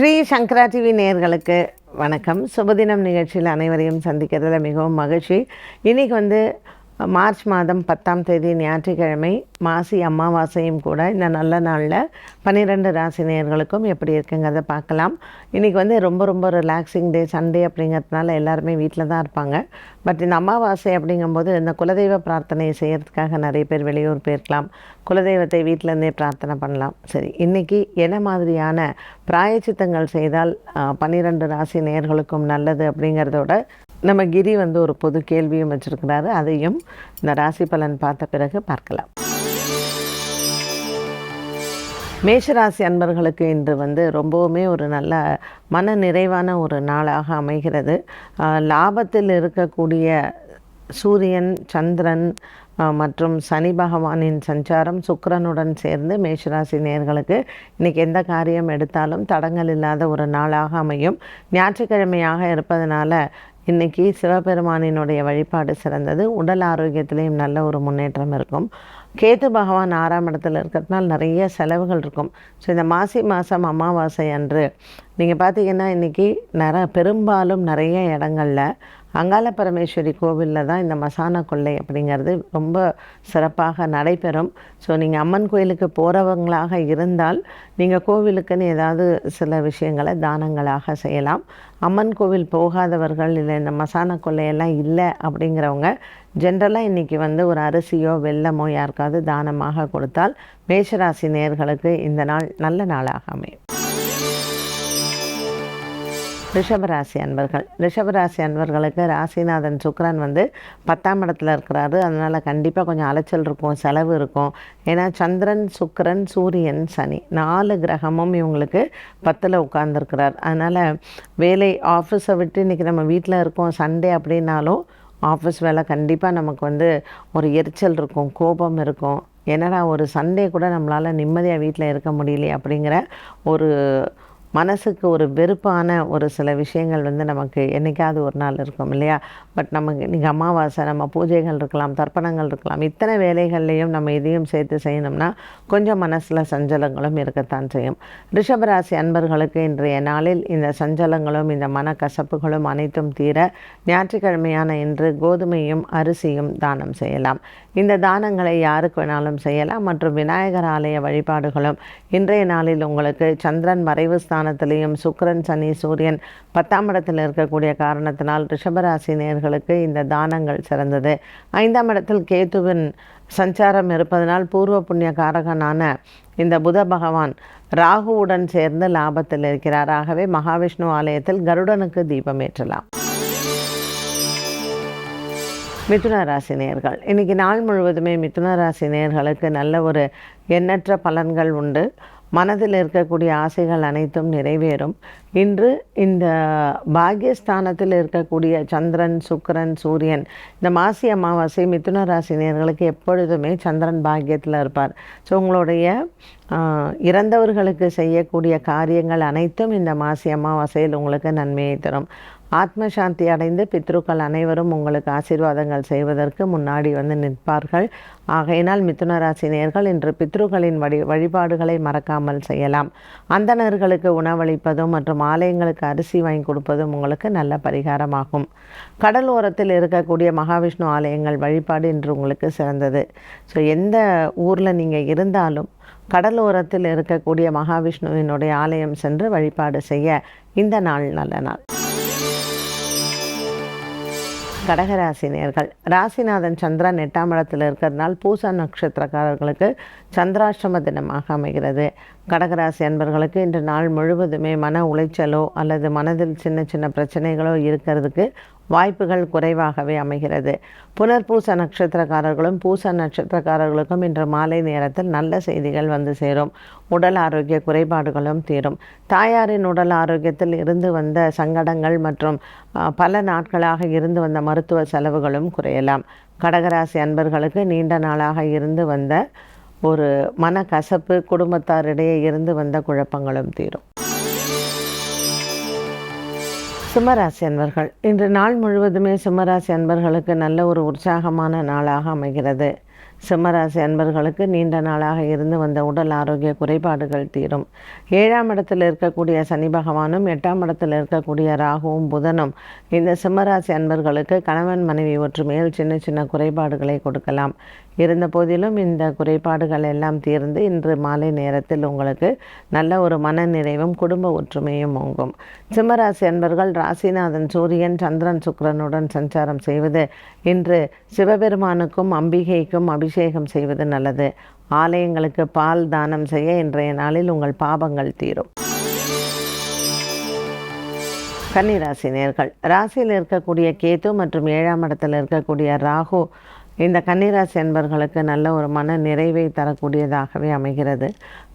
ஸ்ரீ சங்கரா TV நேயர்களுக்கு வணக்கம். சுபதினம் நிகழ்ச்சியில் அனைவரையும் சந்திக்கிறதுல மிகவும் மகிழ்ச்சி. இன்றைக்கி வந்து மார்ச் மாதம் பத்தாம் தேதி ஞாயிற்றுக்கிழமை மாசி அமாவாசையும் கூட இந்த நல்ல நாளில் பன்னிரெண்டு ராசி நேயர்களுக்கும் எப்படி இருக்குங்கிறத பார்க்கலாம். இன்றைக்கி வந்து ரொம்ப ரொம்ப ரிலாக்ஸிங் டே சண்டே அப்படிங்கிறதுனால எல்லாருமே வீட்டில் தான் இருப்பாங்க. பட் இந்த அமாவாசை அப்படிங்கும்போது இந்த குலதெய்வ பிரார்த்தனை செய்கிறதுக்காக நிறைய பேர் வெளியூர் போயிருக்கலாம். குலதெய்வத்தை வீட்டிலேருந்தே பிரார்த்தனை பண்ணலாம். சரி இன்றைக்கி என்ன மாதிரியான பிராயச்சித்தங்கள் செய்தால் பன்னிரெண்டு ராசி நேயர்களுக்கும் நல்லது அப்படிங்கிறதோட நம்ம கிரி வந்து ஒரு பொது கேள்வியும் வச்சுருக்கிறாரு. அதையும் இந்த ராசி பலன் பார்த்த பிறகு பார்க்கலாம். மேஷராசி அன்பர்களுக்கு இன்று வந்து ரொம்பவுமே ஒரு நல்ல மன நிறைவான ஒரு நாளாக அமைகிறது. லாபத்தில் இருக்கக்கூடிய சூரியன் சந்திரன் மற்றும் சனி பகவானின் சஞ்சாரம் சுக்கரனுடன் சேர்ந்து மேஷராசி நேர்களுக்கு இன்றைக்கி எந்த காரியம் எடுத்தாலும் தடங்கள் இல்லாத ஒரு நாளாக அமையும். ஞாயிற்றுக்கிழமையாக இருப்பதனால இன்றைக்கி சிவபெருமானினுடைய வழிபாடு சிறந்தது. உடல் ஆரோக்கியத்திலையும் நல்ல ஒரு முன்னேற்றம் இருக்கும். கேது பகவான் ஆறாம் இடத்துல இருக்கிறதுனால நிறைய செலவுகள் இருக்கும். ஸோ இந்த மாசி மாதம் அமாவாசை அன்று நீங்கள் பார்த்தீங்கன்னா இன்றைக்கி நிற பெரும்பாலும் நிறைய இடங்களில் அங்காள பரமேஸ்வரி கோவிலில் தான் இந்த மசான கொள்ளை அப்படிங்கிறது ரொம்ப சிறப்பாக நடைபெறும். ஸோ நீங்கள் அம்மன் கோயிலுக்கு போகிறவங்களாக இருந்தால் நீங்கள் கோவிலுக்குன்னு ஏதாவது சில விஷயங்களை தானங்களாக செய்யலாம். அம்மன் கோவில் போகாதவர்கள் இல்லை இந்த மசான கொள்ளையெல்லாம் இல்லை அப்படிங்கிறவங்க ஜென்ரலாக இன்றைக்கி வந்து ஒரு அரிசியோ வெள்ளமோ யாருக்காவது தானமாக கொடுத்தால் மேஷராசி நேர்களுக்கு இந்த நாள் நல்ல நாளாக அமையும். ரிஷபராசி அன்பர்கள். ரிஷபராசி அன்பர்களுக்கு ராசிநாதன் சுக்ரன் வந்து பத்தாம் இடத்துல இருக்கிறாரு. அதனால் கண்டிப்பாக கொஞ்சம் அலைச்சல் இருக்கும் செலவு இருக்கும். ஏன்னா சந்திரன் சுக்ரன் சூரியன் சனி நாலு கிரகமும் இவங்களுக்கு பத்தில் உட்கார்ந்துருக்கிறார். அதனால் வேலை ஆஃபீஸை விட்டு இன்றைக்கி நம்ம வீட்டில் இருக்கோம். சண்டே அப்படின்னாலும் ஆஃபீஸ் வேலை கண்டிப்பாக நமக்கு வந்து ஒரு எரிச்சல் இருக்கும் கோபம் இருக்கும். என்னடா ஒரு சண்டே கூட நம்மளால் நிம்மதியாக வீட்டில் இருக்க முடியலையே அப்படிங்கிற ஒரு மனசுக்கு ஒரு வெறுப்பான ஒரு சில விஷயங்கள் வந்து நமக்கு என்றைக்காவது ஒரு நாள் இருக்கும் இல்லையா? பட் நமக்கு இன்றைக்கி அமாவாசை நம்ம பூஜைகள் இருக்கலாம் தர்ப்பணங்கள் இருக்கலாம் இத்தனை வேலைகள்லையும் நம்ம இதையும் சேர்த்து செய்யணும்னா கொஞ்சம் மனசில் சஞ்சலங்களும் இருக்கத்தான் செய்யும். ரிஷபராசி அன்பர்களுக்கு இன்றைய நாளில் இந்த சஞ்சலங்களும் இந்த மனக்கசப்புகளும் அனைத்தும் தீர ஞாயிற்றுக்கிழமையான இன்று கோதுமையும் அரிசியும் தானம் செய்யலாம். இந்த தானங்களை யாருக்கு வேணாலும் செய்யலாம். மற்றும் விநாயகர் ஆலய வழிபாடுகளும் இன்றைய நாளில் உங்களுக்கு சந்திரன் மறைவு ஸ்தானத்திலையும் சுக்கிரன் சனி சூரியன் பத்தாம் இடத்தில் இருக்கக்கூடிய காரணத்தினால் ரிஷபராசி நேர்கள் நேர்களுக்கு இந்த தானங்கள் சிறந்தது. ஐந்தாம் இடத்தில் கேத்துவின் சஞ்சாரம் இருப்பதனால் பூர்வ புண்ணிய காரகனான இந்த புத பகவான் ராகுவுடன் சேர்ந்து லாபத்தில் இருக்கிறார். ஆகவே மகாவிஷ்ணு ஆலயத்தில் கருடனுக்கு தீபம் ஏற்றலாம். மிதுன ராசி நேர்கள் இன்றைக்கி நாள் முழுவதுமே மிதுன ராசி நேர்களுக்கு நல்ல ஒரு எண்ணற்ற பலன்கள் உண்டு. மனதில் இருக்கக்கூடிய ஆசைகள் அனைத்தும் நிறைவேறும். இன்று இந்த பாக்யஸ்தானத்தில் இருக்கக்கூடிய சந்திரன் சுக்கரன் சூரியன் இந்த மாசி அமாவாசை மிதுன ராசி எப்பொழுதுமே சந்திரன் பாக்கியத்தில் இருப்பார். ஸோ உங்களுடைய இறந்தவர்களுக்கு செய்யக்கூடிய காரியங்கள் அனைத்தும் இந்த மாசி அமாவாசையில் உங்களுக்கு நன்மையை தரும். ஆத்ம சாந்தி அடைந்து பித்ருக்கள் அனைவரும் உங்களுக்கு ஆசீர்வாதங்கள் செய்வதற்கு முன்னாடி வந்து நிற்பார்கள். ஆகையினால் மிதுன இன்று பித்ருக்களின் வழி வழிபாடுகளை மறக்காமல் செய்யலாம். அந்தணர்களுக்கு உணவளிப்பதும் மற்றும் ஆலயங்களுக்கு அரிசி வாங்கி கொடுப்பதும் உங்களுக்கு நல்ல பரிகாரமாகும். கடல் ஓரத்தில் இருக்கக்கூடிய மகாவிஷ்ணு ஆலயங்கள் வழிபாடு இன்று உங்களுக்கு சிறந்தது. ஸோ எந்த ஊரில் நீங்கள் இருந்தாலும் கடலோரத்தில் இருக்கக்கூடிய மகாவிஷ்ணுவினுடைய ஆலயம் சென்று வழிபாடு செய்ய இந்த நாள் நல்ல நாள். கடகராசி நேர்கள் ராசிநாதன் சந்திரன் எட்டாம் இடத்தில் இருக்கிறதுனால் பூசா நட்சத்திரக்காரர்களுக்கு சந்திராஷ்டம தினமாக அமைகிறது. கடகராசி அன்பர்களுக்கு இன்று நாள் முழுவதுமே மன உளைச்சலோ அல்லது மனதில் சின்ன சின்ன பிரச்சனைகளோ இருக்கிறதுக்கு வாய்ப்புகள் குறைவாகவே அமைகிறது. புனர்பூச நட்சத்திரக்காரர்களும் பூச நட்சத்திரக்காரர்களுக்கும் இன்று மாலை நேரத்தில் நல்ல செய்திகள் வந்து சேரும். உடல் ஆரோக்கிய குறைபாடுகளும் தீரும். தாயாரின் உடல் ஆரோக்கியத்தில் இருந்து வந்த சங்கடங்கள் மற்றும் பல நாட்களாக இருந்து வந்த மருத்துவ செலவுகளும் குறையலாம். கடகராசி அன்பர்களுக்கு நீண்ட நாளாக இருந்து வந்த ஒரு மனக்கசப்பு குடும்பத்தாரிடையே இருந்து வந்த குழப்பங்களும் தீரும். சிம்மராசி அன்பர்கள் இன்று நாள் முழுவதுமே சிம்மராசி அன்பர்களுக்கு நல்ல ஒரு உற்சாகமான நாளாக அமைகிறது. சிம்மராசி அன்பர்களுக்கு நீண்ட நாளாக இருந்து வந்த உடல் ஆரோக்கிய குறைபாடுகள் தீரும். ஏழாம் இடத்தில் இருக்கக்கூடிய சனி பகவானும் எட்டாம் இடத்தில் இருக்கக்கூடிய ராகுவும் புதனும் இந்த சிம்மராசி அன்பர்களுக்கு கணவன் மனைவி ஒற்றுமையில் சின்ன சின்ன குறைபாடுகளை கொடுக்கலாம். இருந்த போதிலும் இந்த குறைபாடுகள் எல்லாம் தீர்ந்து இன்று மாலை நேரத்தில் உங்களுக்கு நல்ல ஒரு மன நிறைவும் குடும்ப ஒற்றுமையும் ஓங்கும். சிம்மராசி அன்பர்கள் ராசிநாதன் சூரியன் சந்திரன் சுக்கிரனுடன் சஞ்சாரம் செய்வது இன்று சிவபெருமானுக்கும் அம்பிகைக்கும் அபிஷேகம் செய்வது நல்லது. ஆலயங்களுக்கு பால் தானம் செய்ய இன்றைய நாளில் உங்கள் பாபங்கள் தீரும். கன்னிராசி நேர்கள் ராசியில் இருக்கக்கூடிய கேது மற்றும் ஏழாம் இடத்தில் இருக்கக்கூடிய ராகு இந்த கன்னிராசி அன்பர்களுக்கு நல்ல ஒரு மன நிறைவை தரக்கூடியதாகவே அமைகிறது.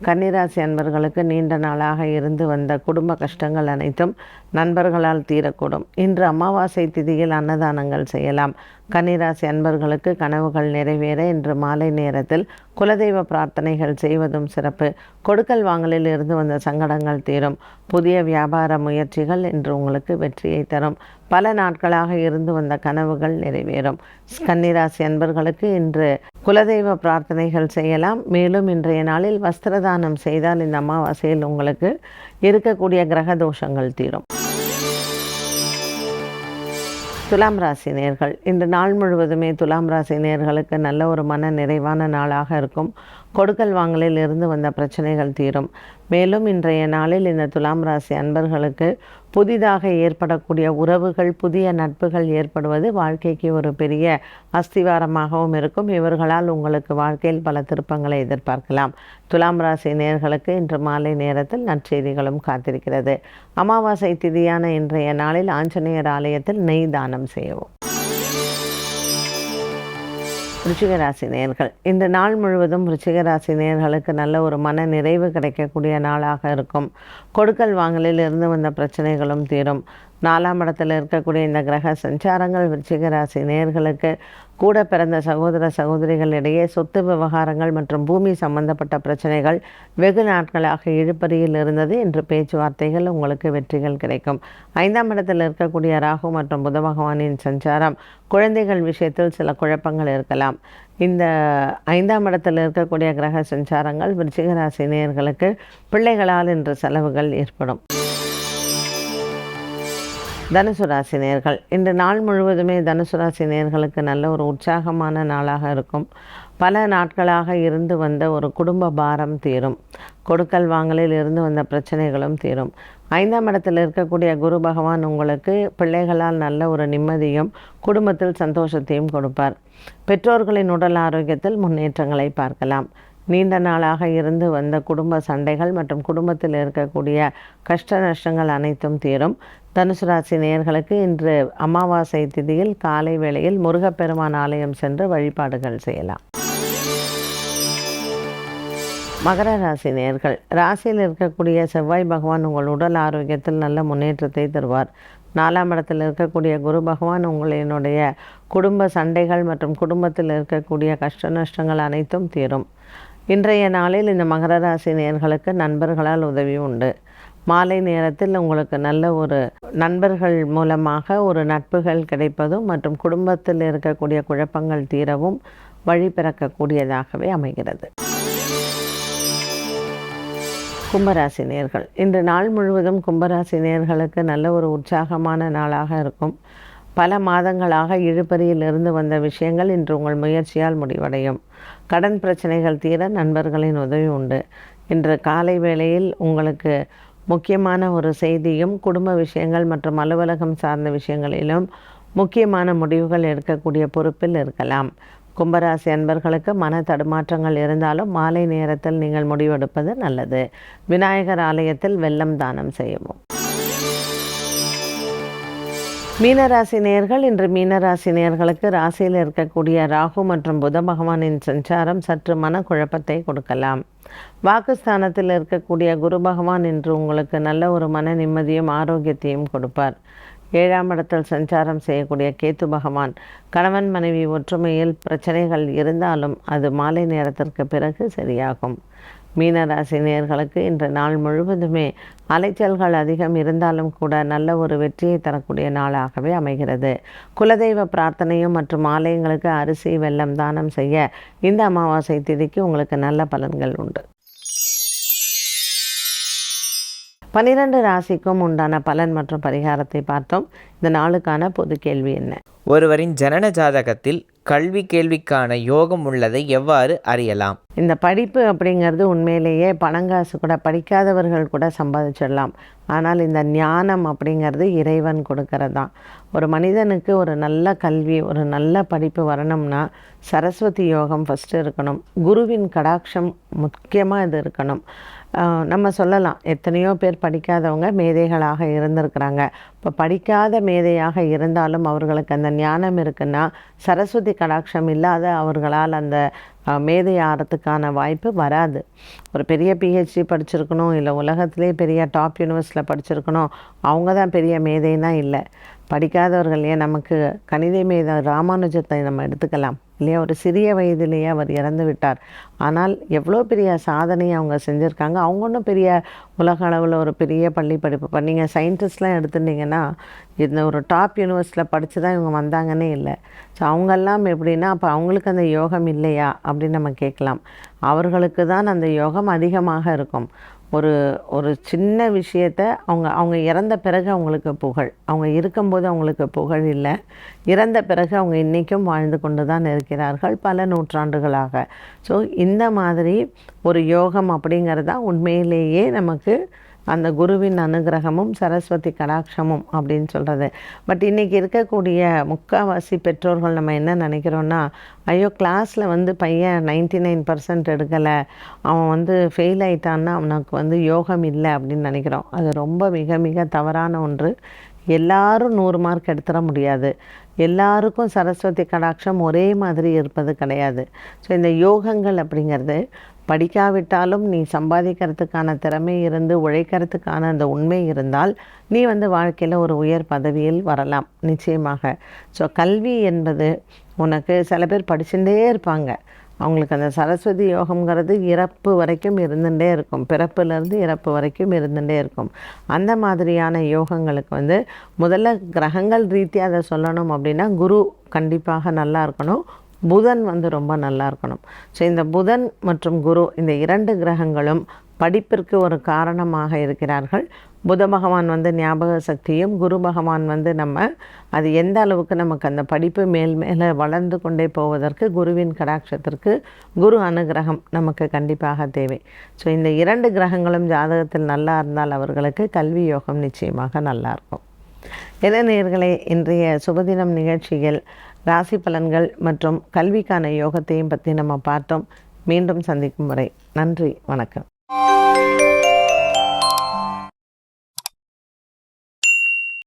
கன்னிராசி அன்பர்களுக்கு நீண்ட நாளாக இருந்து வந்த குடும்ப கஷ்டங்கள் அனைத்தும் நண்பர்களால் தீரக்கூடும். இன்று அமாவாசை திதியில் அன்னதானங்கள் செய்யலாம். கன்னிராசி அன்பர்களுக்கு கனவுகள் நிறைவேற இன்று மாலை நேரத்தில் குலதெய்வ பிரார்த்தனைகள் செய்வதும் சிறப்பு. கொடுக்கல் வாங்கலில் இருந்து வந்த சங்கடங்கள் தீரும். புதிய வியாபார முயற்சிகள் இன்று உங்களுக்கு வெற்றியை தரும். பல நாட்களாக இருந்து வந்த கனவுகள் நிறைவேறும். கன்னிராசி அன்பர்களுக்கு இன்று குலதெய்வ பிரார்த்தனைகள் செய்யலாம். மேலும் இன்றைய நாளில் வஸ்திரதானம் செய்தால் இந்த அமாவாசையில் உங்களுக்கு இருக்கக்கூடிய கிரக தோஷங்கள் தீரும். துலாம் ராசி நேர்கள். இன்று நாள் முழுவதுமே துலாம் ராசி நேர்களுக்கு நல்ல ஒரு மன நிறைவான நாளாக இருக்கும். கொடுக்கல் வாங்கலில் இருந்து வந்த பிரச்சனைகள் தீரும். மேலும் இன்றைய நாளில் இந்த துலாம் ராசி அன்பர்களுக்கு புதிதாக ஏற்படக்கூடிய உறவுகள் புதிய நட்புகள் ஏற்படுவது வாழ்க்கைக்கு ஒரு பெரிய அஸ்திவாரமாகவும் இருக்கும். இவர்களால் உங்களுக்கு வாழ்க்கையில் பல திருப்பங்களை எதிர்பார்க்கலாம். துலாம் ராசி நேர்களுக்கு இன்று மாலை நேரத்தில் நற்செய்திகளும் காத்திருக்கிறது. அமாவாசை திதியான இன்றைய நாளில் ஆஞ்சநேயர் ஆலயத்தில் நெய் தானம் செய்யவும். ருச்சிகராசி நேர்கள் இந்த நாள் முழுவதும் ருச்சிகராசி நேர்களுக்கு நல்ல ஒரு மன நிறைவு கிடைக்கக்கூடிய நாளாக இருக்கும். கொடுக்கல் வாங்கலில் இருந்து வந்த பிரச்சனைகளும் தீரும். நாலாம் இடத்தில் இருக்கக்கூடிய இந்த கிரக சஞ்சாரங்கள் விருச்சிக ராசி நேர்களுக்கு கூட பிறந்த சகோதர சகோதரிகளிடையே சொத்து விவகாரங்கள் மற்றும் பூமி சம்பந்தப்பட்ட பிரச்சனைகள் வெகு நாட்களாக இழுப்பறியில் இருந்தது. என்று பேச்சுவார்த்தைகள் உங்களுக்கு வெற்றிகள் கிடைக்கும். ஐந்தாம் இடத்தில் இருக்கக்கூடிய ராகு மற்றும் புத பகவானின் சஞ்சாரம் குழந்தைகள் விஷயத்தில் சில குழப்பங்கள் இருக்கலாம். இந்த ஐந்தாம் இடத்தில் இருக்கக்கூடிய கிரக சஞ்சாரங்கள் விருச்சிகராசி நேயர்களுக்கு பிள்ளைகளால் இன்று செலவுகள் ஏற்படும். தனுசு ராசி நேர்கள். இன்று நாள் முழுவதுமே தனுசு ராசி நேர்களுக்கு நல்ல ஒரு உற்சாகமான நாளாக இருக்கும். பல நாட்களாக இருந்து வந்த ஒரு குடும்ப பாரம் தீரும். கொடுக்கல் வாங்கலில் இருந்து வந்த பிரச்சனைகளும் தீரும். ஐந்தாம் இடத்தில் இருக்கக்கூடிய குரு பகவான் உங்களுக்கு பிள்ளைகளால் நல்ல ஒரு நிம்மதியும் குடும்பத்தில் சந்தோஷத்தையும் கொடுப்பார். பெற்றோர்களின் உடல் ஆரோக்கியத்தில் முன்னேற்றங்களை பார்க்கலாம். நீண்ட நாளாக இருந்து வந்த குடும்ப சண்டைகள் மற்றும் குடும்பத்தில் இருக்கக்கூடிய கஷ்ட நஷ்டங்கள் அனைத்தும் தீரும். தனுசு ராசி நேயர்களுக்கு இன்று அமாவாசை திதியில் காலை வேளையில் முருகப்பெருமான் ஆலயம் சென்று வழிபாடுகள் செய்யலாம். மகர ராசி நேர்கள் ராசியில் இருக்கக்கூடிய செவ்வாய் பகவான் உங்கள் உடல் ஆரோக்கியத்தில் நல்ல முன்னேற்றத்தை தருவார். நாலாம் இடத்தில் இருக்கக்கூடிய குரு பகவான் உங்களினுடைய குடும்ப சண்டைகள் மற்றும் குடும்பத்தில் இருக்கக்கூடிய கஷ்ட நஷ்டங்கள் அனைத்தும் தீரும். இன்றைய நாளில் இந்த மகர ராசி நேர்களுக்கு நண்பர்களால் உதவி உண்டு. மாலை நேரத்தில் உங்களுக்கு நல்ல ஒரு நண்பர்கள் மூலமாக ஒரு நட்புகள் கிடைப்பதும் மற்றும் குடும்பத்தில் இருக்கக்கூடிய குழப்பங்கள் தீரவும் வழி பிறக்கக்கூடியதாகவே அமைகிறது. கும்பராசி நேர்கள். இன்று நாள் முழுவதும் கும்பராசி நேர்களுக்கு நல்ல ஒரு உற்சாகமான நாளாக இருக்கும். பல மாதங்களாக இழுபறியிலிருந்து வந்த விஷயங்கள் இன்று உங்கள் முயற்சியால் முடிவடையும். கடன் பிரச்சனைகள் தீர நண்பர்களின் உதவி உண்டு. இன்று காலை வேளையில் உங்களுக்கு முக்கியமான ஒரு செய்தியும் குடும்ப விஷயங்கள் மற்றும் அலுவலகம் சார்ந்த விஷயங்களிலும் முக்கியமான முடிவுகள் எடுக்கக்கூடிய பொறுப்பில் இருக்கலாம். கும்பராசி அன்பர்களுக்கு மன தடுமாற்றங்கள் இருந்தாலும் மாலை நேரத்தில் நீங்கள் முடிவெடுப்பது நல்லது. விநாயகர் ஆலயத்தில் வெள்ளம் தானம் செய்யவும். மீனராசி நேர்கள் இன்று மீனராசி நேர்களுக்கு ராசியில் இருக்கக்கூடிய ராகு மற்றும் புத பகவானின் சஞ்சாரம் சற்று மன குழப்பத்தை கொடுக்கலாம். வாக்குஸ்தானத்தில் இருக்கக்கூடிய குரு பகவான் இன்று உங்களுக்கு நல்ல ஒரு மன நிம்மதியும் ஆரோக்கியத்தையும் கொடுப்பார். ஏழாம் இடத்தில் சஞ்சாரம் செய்யக்கூடிய கேத்து பகவான் கணவன் மனைவி ஒற்றுமையில் பிரச்சனைகள் இருந்தாலும் அது மாலை நேரத்திற்கு பிறகு சரியாகும். மீனராசி நேர்களுக்கு இன்று நாள் முழுவதுமே அலைச்சல்கள் அதிகம் இருந்தாலும் கூட நல்ல ஒரு வெற்றியை தரக்கூடிய நாளாகவே அமைகிறது. குலதெய்வ பிரார்த்தனையும் மற்றும் ஆலயங்களுக்கு அரிசி வெள்ளம் தானம் செய்ய இந்த அமாவாசை திதிக்கு உங்களுக்கு நல்ல பலன்கள் உண்டு. பனிரெண்டு ராசிக்கும் உண்டான பலன் மற்றும் பரிகாரத்தை பார்த்தோம். இந்த நாளுக்கான பொது கேள்வி என்ன? ஒருவரின் ஜனன ஜாதகத்தில் கல்வி கேள்விக்கான யோகம் உள்ளதை எவ்வாறு அறியலாம்? இந்த படிப்பு அப்படிங்கிறது உண்மையிலேயே பணங்காசு கூட படிக்காதவர்கள் கூட சம்பாதிச்சிடலாம். ஆனால் இந்த ஞானம் அப்படிங்கிறது இறைவன் கொடுக்கறது தான் ஒரு மனிதனுக்கு ஒரு நல்ல கல்வி ஒரு நல்ல படிப்பு வரணும்னா சரஸ்வதி யோகம் ஃபஸ்ட்டு இருக்கணும். குருவின் கடாட்சம் முக்கியமாக இது இருக்கணும். நம்ம சொல்லலாம். எத்தனையோ பேர் படிக்காதவங்க மேதைகளாக இருந்திருக்கிறாங்க. இப்போ படிக்காத மேதையாக இருந்தாலும் அவர்களுக்கு அந்த ஞானம் இருக்குன்னா சரஸ்வதி கடாட்சம் இல்லாத அவர்களால் அந்த மேதை ஆகிறதுக்கான வாய்ப்பு வராது. ஒரு பெரிய பிஹெச்டி படிச்சிருக்கணும் இல்லை உலகத்திலே பெரிய டாப் யூனிவர்ஸில் படிச்சிருக்கணும் அவங்க தான் பெரிய மேதைன்னா இல்லை. படிக்காதவர்கள் ஏன் நமக்கு கணித மேத ராமானுஜத்தை நம்ம எடுத்துக்கலாம்? இல்லையா? ஒரு சிறிய வயதிலேயே அவர் இறந்து விட்டார் ஆனால் எவ்வளோ பெரிய சாதனையை அவங்க செஞ்சுருக்காங்க. அவங்க ஒன்றும் பெரிய உலக அளவில் ஒரு பெரிய பள்ளி படிப்பு. இப்போ நீங்கள் சயின்டிஸ்ட்லாம் எடுத்துட்டிங்கன்னா இந்த ஒரு டாப் யூனிவர்சிட்டியில் படித்து தான் இவங்க வந்தாங்கன்னே இல்லை. ஸோ அவங்கெல்லாம் எப்படின்னா அப்போ அவங்களுக்கு அந்த யோகம் இல்லையா? அப்படின்னு நம்ம கேட்கலாம். அவர்களுக்கு தான் அந்த யோகம் அதிகமாக இருக்கும். ஒரு ஒரு சின்ன விஷயத்த அவங்க அவங்க இறந்த பிறகு அவங்களுக்கு புகழ். அவங்க இருக்கும்போது அவங்களுக்கு புகழ் இல்லை. இறந்த பிறகு அவங்க இன்றைக்கும் வாழ்ந்து கொண்டு தான் இருக்கிறார்கள் பல நூற்றாண்டுகளாக. ஸோ இந்த மாதிரி ஒரு யோகம் அப்படிங்கிறது தான் உண்மையிலேயே நமக்கு அந்த குருவின் அனுகிரகமும் சரஸ்வதி கடாட்சமும் அப்படின்னு சொல்கிறது பட் இன்றைக்கி இருக்கக்கூடிய முக்கால்வாசி பெற்றோர்கள் நம்ம என்ன நினைக்கிறோன்னா ஐயோ கிளாஸில் வந்து பையன் நைன்டி நைன் பர்சன்ட் எடுக்கலை. அவன் வந்து ஃபெயில் ஆயிட்டான்னா அவனுக்கு வந்து யோகம் இல்லை அப்படின்னு நினைக்கிறோம். அது ரொம்ப மிக மிக தவறான ஒன்று. எல்லாரும் நூறு மார்க் எடுத்துட முடியாது. எல்லாருக்கும் சரஸ்வதி கடாட்சம் ஒரே மாதிரி இருப்பது கிடையாது. ஸோ இந்த யோகங்கள் அப்படிங்கிறது படிக்காவிட்டாலும் நீ சம்பாதிக்கிறதுக்கான திறமை இருந்து உழைக்கிறதுக்கான அந்த உண்மை இருந்தால் நீ வந்து வாழ்க்கையில் ஒரு உயர் பதவியில் வரலாம். நிச்சயமாக. ஸோ கல்வி என்பது உனக்கு சில பேர் படிச்சுட்டே இருப்பாங்க. அவங்களுக்கு அந்த சரஸ்வதி யோகம்ங்கிறது இறப்பு வரைக்கும் இருந்துகிட்டே இருக்கும். பிறப்புலேருந்து இறப்பு வரைக்கும் இருந்துகிட்டே இருக்கும். அந்த மாதிரியான யோகங்களுக்கு வந்து முதல்ல கிரகங்கள் ரீதியாக அதை சொல்லணும் அப்படின்னா குரு கண்டிப்பாக நல்லா இருக்கணும். புதன் வந்து ரொம்ப நல்லா இருக்கணும். ஸோ இந்த புதன் மற்றும் குரு இந்த இரண்டு கிரகங்களும் படிப்பிற்கு ஒரு காரணமாக இருக்கிறார்கள். புத பகவான் வந்து ஞாபக சக்தியும் குரு பகவான் வந்து நம்ம அது எந்த அளவுக்கு நமக்கு அந்த படிப்பு மேல் மேலே வளர்ந்து கொண்டே போவதற்கு குருவின் கடாட்சத்திற்கு குரு அனுகிரகம் நமக்கு கண்டிப்பாக தேவை. ஸோ இந்த இரண்டு கிரகங்களும் ஜாதகத்தில் நல்லா இருந்தால் அவர்களுக்கு கல்வி யோகம் நிச்சயமாக நல்லா இருக்கும். இளைஞர்களே இன்றைய சுபதினம் நிகழ்ச்சியில் ராசி பலன்கள் மற்றும் கல்விக்கான யோகத்தையும் பற்றி நம்ம பார்த்தோம். மீண்டும் சந்திக்கும் வரை நன்றி வணக்கம்.